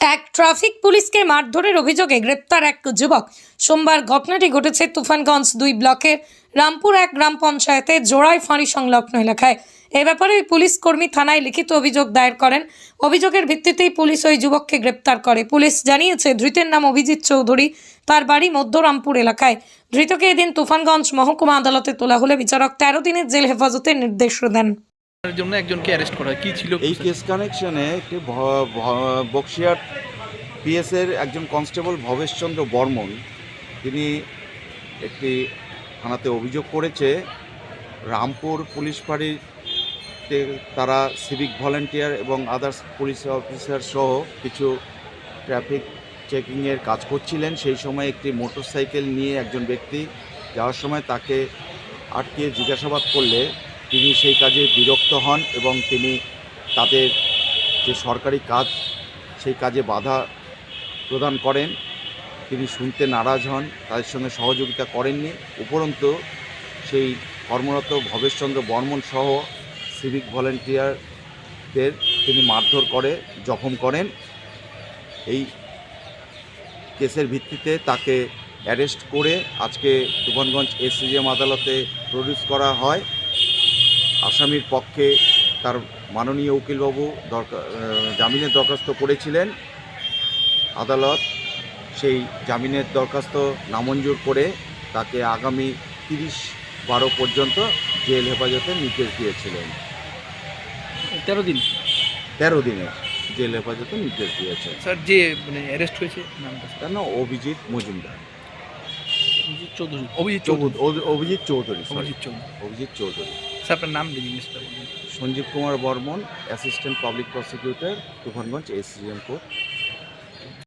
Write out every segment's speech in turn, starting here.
এক ট্রাফিক পুলিশকে মারধরের অভিযোগে গ্রেপ্তার এক যুবক। সোমবার ঘটনাটি ঘটেছে তুফানগঞ্জ দুই ব্লকের রামপুর এক গ্রাম পঞ্চায়েতে জোড়াই ফাঁড়ি সংলগ্ন এলাকায়। এ ব্যাপারে ওই পুলিশ কর্মী থানায় লিখিত অভিযোগ দায়ের করেন। অভিযোগের ভিত্তিতেই পুলিশ ওই যুবককে গ্রেপ্তার করে। পুলিশ জানিয়েছে, ধৃতের নাম অভিজিৎ চৌধুরী। তার বাড়ি মধ্যরামপুর এলাকায়। ধৃতকে এদিন তুফানগঞ্জ মহকুমা আদালতে তোলা হলে বিচারক তেরো দিনের জেল হেফাজতের নির্দেশ দেন। জন্য একজনকে অ্যারেস্ট করা হয়। কি ছিল এই কেস কানেকশনে একটি বক্সিয়ার পিএসের একজন কনস্টেবল ভবেশচন্দ্র বর্মন, তিনি একটি থানাতে অভিযোগ করেছে, রামপুর পুলিশ ফাঁড়িতে তারা সিভিক ভলেন্টিয়ার এবং আদার্স পুলিশ অফিসার সহ কিছু ট্রাফিক চেকিংয়ের কাজ করছিলেন। সেই সময় একটি মোটরসাইকেল নিয়ে একজন ব্যক্তি যাওয়ার সময় তাকে আটকে জিজ্ঞাসাবাদ করলে তিনি সেই কাজে বিরক্ত হন এবং তিনি তাদের যে সরকারি কাজ, সেই কাজে বাধা প্রদান করেন। তিনি শুনতে নারাজ হন, তাদের সঙ্গে সহযোগিতা করেননি। উপরন্তু সেই কর্মরত ভবেশচন্দ্র বর্মন সহ সিভিক ভলেন্টিয়ারদের তিনি মারধর করে, জখম করেন। এই কেসের ভিত্তিতে তাকে অ্যারেস্ট করে আজকে তুফানগঞ্জ এসিজিএম আদালতে প্রডিউস করা হয়। আসামির পক্ষে তার মাননীয় উকিলবাবু দরকার জামিনের দরখাস্ত করেছিলেন। আদালত সেই জামিনের দরখাস্ত নামঞ্জুর করে তাকে আগামী তিরিশ বারো পর্যন্ত জেল হেফাজতে নির্দেশ দিয়েছিলেন। তেরো দিন? তেরো দিনের জেল হেফাজতে নির্দেশ দিয়েছেন। স্যার যে মানে অ্যারেস্ট হয়েছে নামটা? নাম অভিজিৎ মজুমদার। অভিজিৎ চৌধুরী। অভিজিৎ চৌধুরী। চৌধুরী অভি- অভিজিৎ চৌধুরী অভিজিৎ চৌধুরী। অভিজিৎ চৌধুরী। আপনার নাম Sanjib Kumar Barman assistant public prosecutor Tufanganj ACM court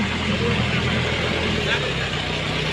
Thank you.